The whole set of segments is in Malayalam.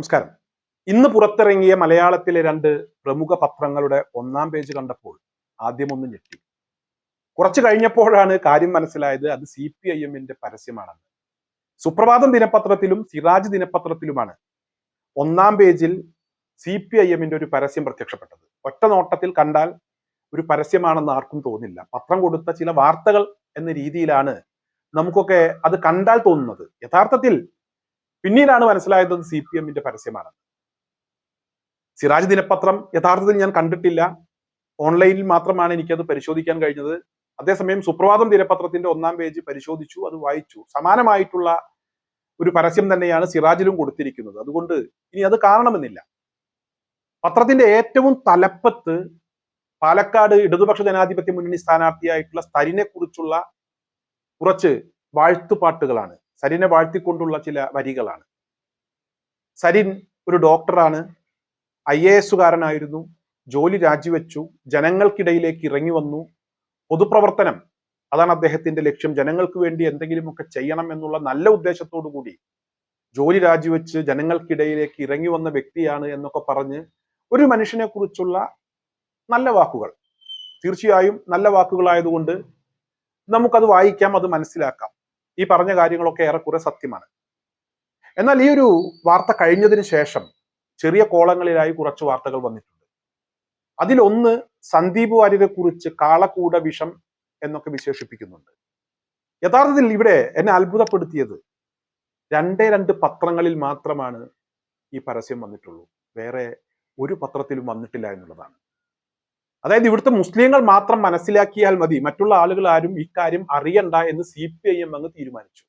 നമസ്കാരം. ഇന്ന് പുറത്തിറങ്ങിയ മലയാളത്തിലെ രണ്ട് പ്രമുഖ പത്രങ്ങളുടെ ഒന്നാം പേജ് കണ്ടപ്പോൾ ആദ്യമൊന്ന് ഞെട്ടി. കുറച്ചു കഴിഞ്ഞപ്പോഴാണ് കാര്യം മനസ്സിലായത് അത് സി പി ഐ എമ്മിന്റെ പരസ്യമാണെന്ന്. സുപ്രഭാതം ദിനപത്രത്തിലും സിറാജ് ദിനപത്രത്തിലുമാണ് ഒന്നാം പേജിൽ സി പി ഐ എമ്മിന്റെ ഒരു പരസ്യം പ്രത്യക്ഷപ്പെട്ടത്. ഒറ്റ നോട്ടത്തിൽ കണ്ടാൽ ഒരു പരസ്യമാണെന്ന് ആർക്കും തോന്നില്ല. പത്രം കൊടുത്ത ചില വാർത്തകൾ എന്ന രീതിയിലാണ് നമുക്കൊക്കെ അത് കണ്ടാൽ തോന്നുന്നത്. യഥാർത്ഥത്തിൽ പിന്നീടാണ് മനസ്സിലായത് സി പി എമ്മിന്റെ പരസ്യമാണ്. സിറാജ് ദിനപത്രം യഥാർത്ഥത്തിൽ ഞാൻ കണ്ടിട്ടില്ല. ഓൺലൈനിൽ മാത്രമാണ് എനിക്കത് പരിശോധിക്കാൻ കഴിഞ്ഞത്. അതേസമയം സുപ്രഭാതം ദിനപത്രത്തിന്റെ ഒന്നാം പേജ് പരിശോധിച്ചു അത് വായിച്ചു. സമാനമായിട്ടുള്ള ഒരു പരസ്യം തന്നെയാണ് സിറാജിലും കൊടുത്തിരിക്കുന്നത്. അതുകൊണ്ട് ഇനി അത് കാണണമെന്നില്ല. പത്രത്തിന്റെ ഏറ്റവും തലപ്പത്ത് പാലക്കാട് ഇടതുപക്ഷ ജനാധിപത്യ മുന്നണി സ്ഥാനാർത്ഥിയായിട്ടുള്ള സ്ഥരിനെ കുറിച്ചുള്ള കുറച്ച് വാഴ്ത്തുപാട്ടുകളാണ്. സരിനെ വാഴ്ത്തിക്കൊണ്ടുള്ള ചില വരികളാണ്. സരിൻ ഒരു ഡോക്ടറാണ്. ഐ എ എസുകാരനായിരുന്നു ജോലി രാജിവെച്ചു. ജനങ്ങൾക്കിടയിലേക്ക് ഇറങ്ങി വന്നു. പൊതുപ്രവർത്തനം അതാണ് അദ്ദേഹത്തിന്റെ ലക്ഷ്യം. ജനങ്ങൾക്ക് വേണ്ടി എന്തെങ്കിലുമൊക്കെ ചെയ്യണം എന്നുള്ള നല്ല ഉദ്ദേശത്തോടു കൂടി ജോലി രാജിവെച്ച് ജനങ്ങൾക്കിടയിലേക്ക് ഇറങ്ങി വന്ന വ്യക്തിയാണ് എന്നൊക്കെ പറഞ്ഞ് ഒരു മനുഷ്യനെ കുറിച്ചുള്ള നല്ല വാക്കുകൾ. തീർച്ചയായും നല്ല വാക്കുകളായതുകൊണ്ട് നമുക്കത് വായിക്കാം അത് മനസ്സിലാക്കാം. ഈ പറഞ്ഞ കാര്യങ്ങളൊക്കെ ഏറെക്കുറെ സത്യമാണ്. എന്നാൽ ഈ ഒരു വാർത്ത കഴിഞ്ഞതിന് ശേഷം ചെറിയ കോളങ്ങളിലായി കുറച്ച് വാർത്തകൾ വന്നിട്ടുണ്ട്. അതിലൊന്ന് സന്ദീപ് വാര്യരെ കുറിച്ച് കാളക്കൂട വിഷം എന്നൊക്കെ വിശേഷിപ്പിക്കുന്നുണ്ട്. യഥാർത്ഥത്തിൽ ഇവിടെ എന്നെ അത്ഭുതപ്പെടുത്തിയത് രണ്ടേ രണ്ട് പത്രങ്ങളിൽ മാത്രമാണ് ഈ പരസ്യം വന്നിട്ടുള്ളൂ. വേറെ ഒരു പത്രത്തിലും വന്നിട്ടില്ല എന്നുള്ളതാണ്. അതായത് ഇവിടുത്തെ മുസ്ലിങ്ങൾ മാത്രം മനസ്സിലാക്കിയാൽ മതി. മറ്റുള്ള ആളുകൾ ആരും ഇക്കാര്യം അറിയണ്ട എന്ന് സി പി ഐ എം അങ്ങ് തീരുമാനിച്ചു.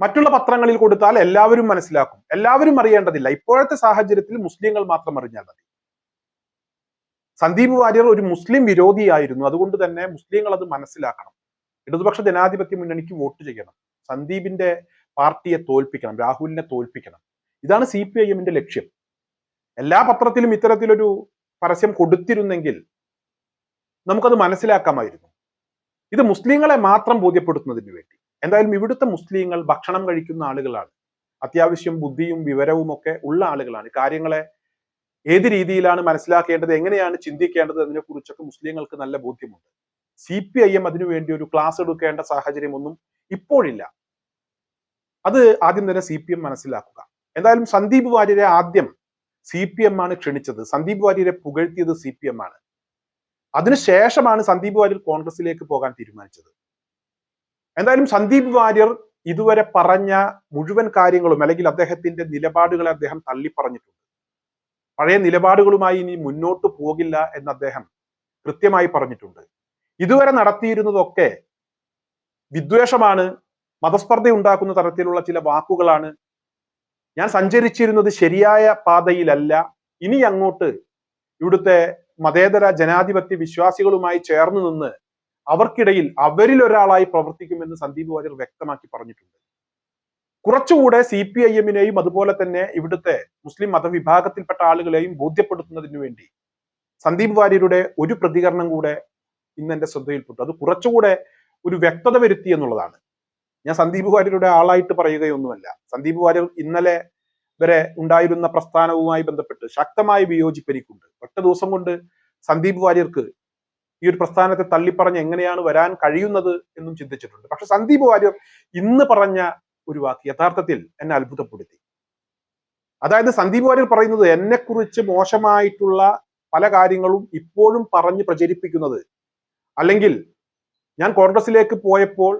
മറ്റുള്ള പത്രങ്ങളിൽ കൊടുത്താൽ എല്ലാവരും മനസ്സിലാക്കും. എല്ലാവരും അറിയേണ്ടതില്ല. ഇപ്പോഴത്തെ സാഹചര്യത്തിൽ മുസ്ലിങ്ങൾ മാത്രം അറിഞ്ഞാൽ മതി. സന്ദീപ് വാര്യർ ഒരു മുസ്ലിം വിരോധിയായിരുന്നു. അതുകൊണ്ട് തന്നെ മുസ്ലിങ്ങൾ അത് മനസ്സിലാക്കണം. ഇടതുപക്ഷ ജനാധിപത്യ മുന്നണിക്ക് വോട്ട് ചെയ്യണം. സന്ദീപിന്റെ പാർട്ടിയെ തോൽപ്പിക്കണം. രാഹുലിനെ തോൽപ്പിക്കണം. ഇതാണ് സി പി ഐ എമ്മിന്റെ ലക്ഷ്യം. എല്ലാ പത്രത്തിലും ഇത്തരത്തിലൊരു പരസ്യം കൊടുത്തിരുന്നെങ്കിൽ നമുക്കത് മനസ്സിലാക്കാമായിരുന്നു. ഇത് മുസ്ലിങ്ങളെ മാത്രം ബോധ്യപ്പെടുത്തുന്നതിന് വേണ്ടി. എന്തായാലും ഇവിടുത്തെ മുസ്ലിങ്ങൾ ഭക്ഷണം കഴിക്കുന്ന ആളുകളാണ്. അത്യാവശ്യം ബുദ്ധിയും വിവരവും ഒക്കെ ഉള്ള ആളുകളാണ്. കാര്യങ്ങളെ ഏത് രീതിയിലാണ് മനസ്സിലാക്കേണ്ടത് എങ്ങനെയാണ് ചിന്തിക്കേണ്ടത് അതിനെ കുറിച്ചൊക്കെ മുസ്ലിങ്ങൾക്ക് നല്ല ബോധ്യമുണ്ട്. സി പി ഐ എം അതിനുവേണ്ടി ഒരു ക്ലാസ് എടുക്കേണ്ട സാഹചര്യമൊന്നും ഇപ്പോഴില്ല. അത് ആദ്യം തന്നെ സി പി എം മനസ്സിലാക്കുക. എന്തായാലും സന്ദീപ് വാര്യരെ ആദ്യം സി പി എം ആണ് ക്ഷണിച്ചത്. സന്ദീപ് വാര്യരെ പുകഴ്ത്തിയത് സി പി എം ആണ്. അതിനുശേഷമാണ് സന്ദീപ് വാര്യർ കോൺഗ്രസിലേക്ക് പോകാൻ തീരുമാനിച്ചത്. എന്തായാലും സന്ദീപ് വാര്യർ ഇതുവരെ പറഞ്ഞ മുഴുവൻ കാര്യങ്ങളും അല്ലെങ്കിൽ അദ്ദേഹത്തിന്റെ നിലപാടുകളെ അദ്ദേഹം തള്ളി പറഞ്ഞിട്ടുണ്ട് പഴയ നിലപാടുകളുമായി ഇനി മുന്നോട്ട് പോകില്ല എന്ന് അദ്ദേഹം കൃത്യമായി പറഞ്ഞിട്ടുണ്ട്. ഇതുവരെ നടത്തിയിരുന്നതൊക്കെ വിദ്വേഷമാണ് മതസ്പർദ്ധ ഉണ്ടാക്കുന്ന തരത്തിലുള്ള ചില വാക്കുകളാണ് ഞാൻ സഞ്ചരിച്ചിരുന്നത് ശരിയായ പാതയിലല്ല. ഇനി അങ്ങോട്ട് ഇവിടുത്തെ മതേതര ജനാധിപത്യ വിശ്വാസികളുമായി ചേർന്ന് നിന്ന് അവർക്കിടയിൽ അവരിൽ ഒരാളായി പ്രവർത്തിക്കുമെന്ന് സന്ദീപ് വാര്യർ വ്യക്തമാക്കി പറഞ്ഞിട്ടുണ്ട്. കുറച്ചുകൂടെ സി പി ഐ എമ്മിനെയും അതുപോലെ തന്നെ ഇവിടുത്തെ മുസ്ലിം മതവിഭാഗത്തിൽപ്പെട്ട ആളുകളെയും ബോധ്യപ്പെടുത്തുന്നതിന് വേണ്ടി സന്ദീപ് വാര്യരുടെ ഒരു പ്രതികരണം കൂടെ ഇന്ന് എന്റെ ശ്രദ്ധയിൽപ്പെട്ടു. അത് കുറച്ചുകൂടെ ഒരു വ്യക്തത വരുത്തി എന്നുള്ളതാണ്. ഞാൻ സന്ദീപ് വാര്യരുടെ ആളായിട്ട് പറയുകയൊന്നുമല്ല. സന്ദീപ് വാര്യർ ഇന്നലെ വരെ ഉണ്ടായിരുന്ന പ്രസ്ഥാനവുമായി ബന്ധപ്പെട്ട് ശക്തമായി വിയോജിപ്പ് എനിക്കുണ്ട്. ഒറ്റ ദിവസം കൊണ്ട് സന്ദീപ് വാര്യർക്ക് ഈ ഒരു പ്രസ്ഥാനത്തെ തള്ളിപ്പറഞ്ഞ് എങ്ങനെയാണ് വരാൻ കഴിയുന്നത് എന്നും ചിന്തിച്ചിട്ടുണ്ട്. പക്ഷെ സന്ദീപ് വാര്യർ ഇന്ന് പറഞ്ഞ ഒരു വാക്ക് യഥാർത്ഥത്തിൽ എന്നെ അത്ഭുതപ്പെടുത്തി. അതായത് സന്ദീപ് വാര്യർ പറയുന്നത് എന്നെക്കുറിച്ച് മോശമായിട്ടുള്ള പല കാര്യങ്ങളും ഇപ്പോഴും പറഞ്ഞ് പ്രചരിപ്പിക്കുന്നത് അല്ലെങ്കിൽ ഞാൻ കോൺഗ്രസിലേക്ക് പോയപ്പോൾ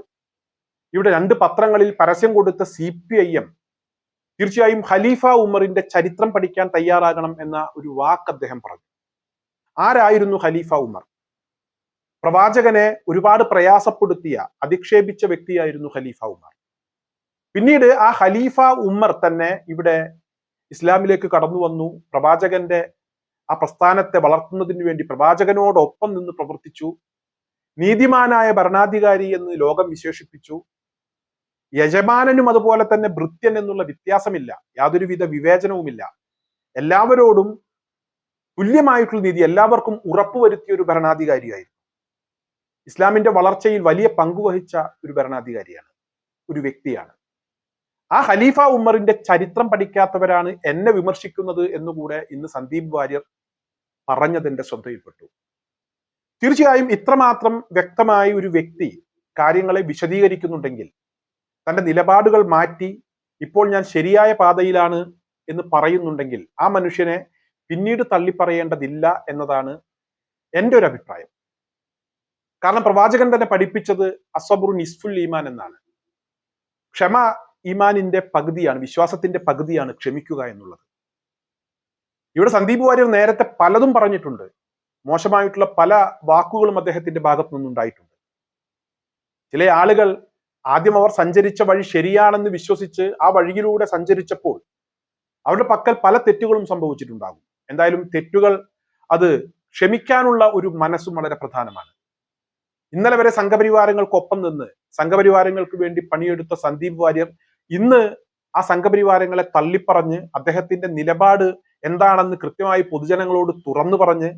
ഇവിടെ രണ്ട് പത്രങ്ങളിൽ പരസ്യം കൊടുത്ത സി പി ഐ എം തീർച്ചയായും ഖലീഫ ഉമറിന്റെ ചരിത്രം പഠിക്കാൻ തയ്യാറാകണം എന്ന ഒരു വാക്ക് അദ്ദേഹം പറഞ്ഞു. ആരായിരുന്നു ഖലീഫ ഉമർ? പ്രവാചകനെ ഒരുപാട് പ്രയാസപ്പെടുത്തിയ അധിക്ഷേപിച്ച വ്യക്തിയായിരുന്നു ഖലീഫ ഉമർ. പിന്നീട് ആ ഖലീഫ ഉമർ തന്നെ ഇവിടെ ഇസ്ലാമിലേക്ക് കടന്നു വന്നു പ്രവാചകന്റെ ആ പ്രസ്ഥാനത്തെ വളർത്തുന്നതിന് വേണ്ടി പ്രവാചകനോടൊപ്പം നിന്ന് പ്രവർത്തിച്ചു. നീതിമാനായ ഭരണാധികാരി എന്ന് ലോകം വിശേഷിപ്പിച്ചു. യജമാനനും അതുപോലെ തന്നെ ഭൃത്യൻ എന്നുള്ള വ്യത്യാസമില്ല. യാതൊരുവിധ വിവേചനവുമില്ല. എല്ലാവരോടും തുല്യമായിട്ടുള്ള നീതി എല്ലാവർക്കും ഉറപ്പുവരുത്തിയ ഒരു ഭരണാധികാരിയായിരുന്നു. ഇസ്ലാമിന്റെ വളർച്ചയിൽ വലിയ പങ്കുവഹിച്ച ഒരു ഭരണാധികാരിയാണ് ഒരു വ്യക്തിയാണ്. ആ ഖലീഫ ഉമ്മറിന്റെ ചരിത്രം പഠിക്കാത്തവരാണ് എന്നെ വിമർശിക്കുന്നത് എന്നുകൂടെ ഇന്ന് സന്ദീപ് വാര്യർ പറഞ്ഞതിന്റെ ശ്രദ്ധയിൽപ്പെട്ടു. തീർച്ചയായും ഇത്രമാത്രം വ്യക്തമായ ഒരു വ്യക്തി കാര്യങ്ങളെ വിശദീകരിക്കുന്നുണ്ടെങ്കിൽ തന്റെ നിലപാടുകൾ മാറ്റി ഇപ്പോൾ ഞാൻ ശരിയായ പാതയിലാണ് എന്ന് പറയുന്നുണ്ടെങ്കിൽ ആ മനുഷ്യനെ പിന്നീട് തള്ളിപ്പറയേണ്ടതില്ല എന്നതാണ് എന്റെ ഒരു അഭിപ്രായം. കാരണം പ്രവാചകൻ തന്നെ പഠിപ്പിച്ചത് അസബുറു നിസ്ഫുൽ ഈമാൻ എന്നാണ്. ക്ഷമ ഈമാനിന്റെ പകുതിയാണ് വിശ്വാസത്തിന്റെ പകുതിയാണ് ക്ഷമിക്കുക എന്നുള്ളത്. ഇവിടെ സന്ദീപ് വാര്യർ നേരത്തെ പലതും പറഞ്ഞിട്ടുണ്ട്. മോശമായിട്ടുള്ള പല വാക്കുകളും അദ്ദേഹത്തിന്റെ ഭാഗത്തു നിന്നുണ്ടായിട്ടുണ്ട് ചില ആളുകൾ ആദ്യം അവർ സഞ്ചരിച്ച വഴി ശരിയാണെന്ന് വിശ്വസിച്ച് ആ വഴിയിലൂടെ സഞ്ചരിച്ചപ്പോൾ അവരുടെ പക്കൽ പല തെറ്റുകളും സംഭവിച്ചിട്ടുണ്ടാകും. എന്തായാലും തെറ്റുകൾ അത് ക്ഷമിക്കാനുള്ള ഒരു മനസ്സും വളരെ പ്രധാനമാണ്. ഇന്നലെ വരെ സംഘപരിവാരങ്ങൾക്കൊപ്പം നിന്ന് സംഘപരിവാരങ്ങൾക്ക് വേണ്ടി പണിയെടുത്ത സന്ദീപ് വാര്യർ ഇന്ന് ആ സംഘപരിവാരങ്ങളെ തള്ളിപ്പറഞ്ഞ് അദ്ദേഹത്തിന്റെ നിലപാട് എന്താണെന്ന് കൃത്യമായി പൊതുജനങ്ങളോട് തുറന്നു പറഞ്ഞ്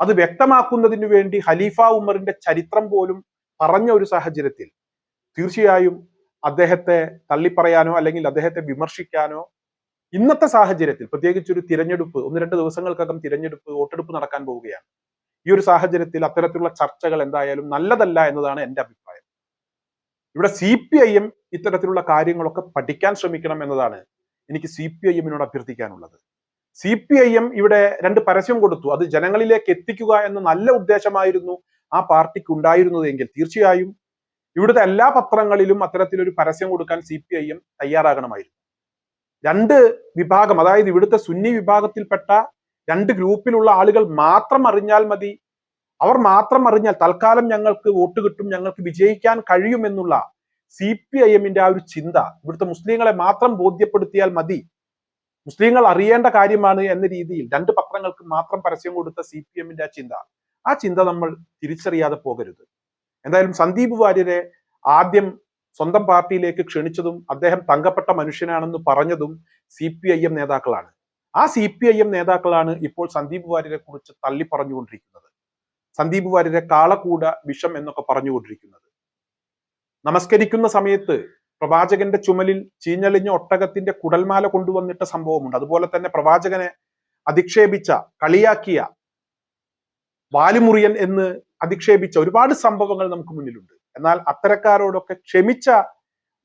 അത് വ്യക്തമാക്കുന്നതിന് വേണ്ടി ഖലീഫ ഉമറിന്റെ ചരിത്രം പോലും പറഞ്ഞ ഒരു സാഹചര്യത്തിൽ തീർച്ചയായും അദ്ദേഹത്തെ തള്ളിപ്പറയാനോ അല്ലെങ്കിൽ അദ്ദേഹത്തെ വിമർശിക്കാനോ ഇന്നത്തെ സാഹചര്യത്തിൽ പ്രത്യേകിച്ച് ഒരു തിരഞ്ഞെടുപ്പ് ഒന്ന് രണ്ട് ദിവസങ്ങൾക്കകം തിരഞ്ഞെടുപ്പ് വോട്ടെടുപ്പ് നടക്കാൻ പോവുകയാണ്. ഈ ഒരു സാഹചര്യത്തിൽ അത്തരത്തിലുള്ള ചർച്ചകൾ എന്തായാലും നല്ലതല്ല എന്നതാണ് എന്റെ അഭിപ്രായം. ഇവിടെ സി പി ഐ എം ഇത്തരത്തിലുള്ള കാര്യങ്ങളൊക്കെ പഠിക്കാൻ ശ്രമിക്കണം എന്നതാണ് എനിക്ക് സി പി ഐ എമ്മിനോട് അഭ്യർത്ഥിക്കാനുള്ളത്. സി പി ഐ എം ഇവിടെ രണ്ട് പരസ്യം കൊടുത്തു. അത് ജനങ്ങളിലേക്ക് എത്തിക്കുക എന്ന നല്ല ഉദ്ദേശമായിരുന്നു ആ പാർട്ടിക്ക് ഉണ്ടായിരുന്നതെങ്കിൽ തീർച്ചയായും ഇവിടുത്തെ എല്ലാ പത്രങ്ങളിലും അത്തരത്തിലൊരു പരസ്യം കൊടുക്കാൻ സി പി ഐ എം തയ്യാറാകണമായിരുന്നു. രണ്ട് വിഭാഗം അതായത് ഇവിടുത്തെ സുന്നി വിഭാഗത്തിൽപ്പെട്ട രണ്ട് ഗ്രൂപ്പിലുള്ള ആളുകൾ മാത്രം അറിഞ്ഞാൽ മതി. അവർ മാത്രം അറിഞ്ഞാൽ തൽക്കാലം ഞങ്ങൾക്ക് വോട്ട് കിട്ടും ഞങ്ങൾക്ക് വിജയിക്കാൻ കഴിയുമെന്നുള്ള സി പി ഐ എമ്മിന്റെ ആ ഒരു ചിന്ത ഇവിടുത്തെ മുസ്ലിങ്ങളെ മാത്രം ബോധ്യപ്പെടുത്തിയാൽ മതി. മുസ്ലിങ്ങൾ അറിയേണ്ട കാര്യമാണ് എന്ന രീതിയിൽ രണ്ട് പത്രങ്ങൾക്ക് മാത്രം പരസ്യം കൊടുത്ത സി പി എമ്മിന്റെ ആ ചിന്ത. ആ ചിന്ത നമ്മൾ തിരിച്ചറിയാതെ പോകരുത്. എന്തായാലും സന്ദീപ് വാര്യരെ ആദ്യം സ്വന്തം പാർട്ടിയിലേക്ക് ക്ഷണിച്ചതും അദ്ദേഹം തങ്കപ്പെട്ട മനുഷ്യനാണെന്ന് പറഞ്ഞതും സി പി ഐ എം നേതാക്കളാണ്. ആ സി പി ഐ എം നേതാക്കളാണ് ഇപ്പോൾ സന്ദീപ് വാര്യരെ കുറിച്ച് തള്ളി പറഞ്ഞുകൊണ്ടിരിക്കുന്നത് സന്ദീപ് വാര്യരെ കാളകൂട വിഷം എന്നൊക്കെ പറഞ്ഞുകൊണ്ടിരിക്കുന്നത്. നമസ്കരിക്കുന്ന സമയത്ത് പ്രവാചകന്റെ ചുമലിൽ ചീഞ്ഞളിഞ്ഞ ഒട്ടകത്തിന്റെ കുടൽമാല കൊണ്ടുവന്നിട്ട സംഭവമുണ്ട്. അതുപോലെ തന്നെ പ്രവാചകനെ അധിക്ഷേപിച്ച കളിയാക്കിയ വാലുമുറിയൻ എന്ന് അധിക്ഷേപിച്ച ഒരുപാട് സംഭവങ്ങൾ നമുക്ക് മുന്നിലുണ്ട്. എന്നാൽ അത്തരക്കാരോടൊക്കെ ക്ഷമിച്ച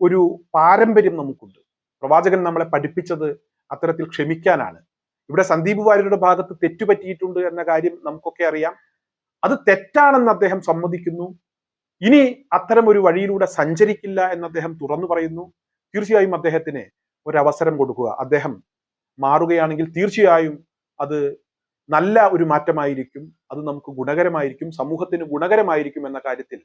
ഒരു പാരമ്പര്യം നമുക്കുണ്ട്. പ്രവാചകൻ നമ്മളെ പഠിപ്പിച്ചത് അത്തരത്തിൽ ക്ഷമിക്കാനാണ്. ഇവിടെ സന്ദീപ് വാര്യരുടെ ഭാഗത്ത് തെറ്റുപറ്റിയിട്ടുണ്ട് എന്ന കാര്യം നമുക്കൊക്കെ അറിയാം. അത് തെറ്റാണെന്ന് അദ്ദേഹം സമ്മതിക്കുന്നു. ഇനി അത്തരം ഒരു വഴിയിലൂടെ സഞ്ചരിക്കില്ല എന്ന് അദ്ദേഹം തുറന്നു പറയുന്നു. തീർച്ചയായും അദ്ദേഹത്തിന് ഒരു അവസരം കൊടുക്കുക. അദ്ദേഹം മാറുകയാണെങ്കിൽ തീർച്ചയായും അത് നല്ല ഒരു മാറ്റമായിരിക്കും അത് നമുക്ക് ഗുണകരമായിരിക്കും സമൂഹത്തിന് ഗുണകരമായിരിക്കും എന്ന കാര്യത്തിൽ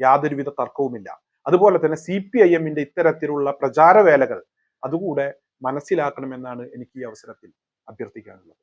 യാതൊരുവിധ തർക്കവുമില്ല. അതുപോലെ തന്നെ സി പി ഐ എമ്മിന്റെ ഇത്തരത്തിലുള്ള പ്രചാരവേലകൾ അതുകൂടെ മനസ്സിലാക്കണമെന്നാണ് എനിക്ക് ഈ അവസരത്തിൽ അഭ്യർത്ഥിക്കാനുള്ളത്.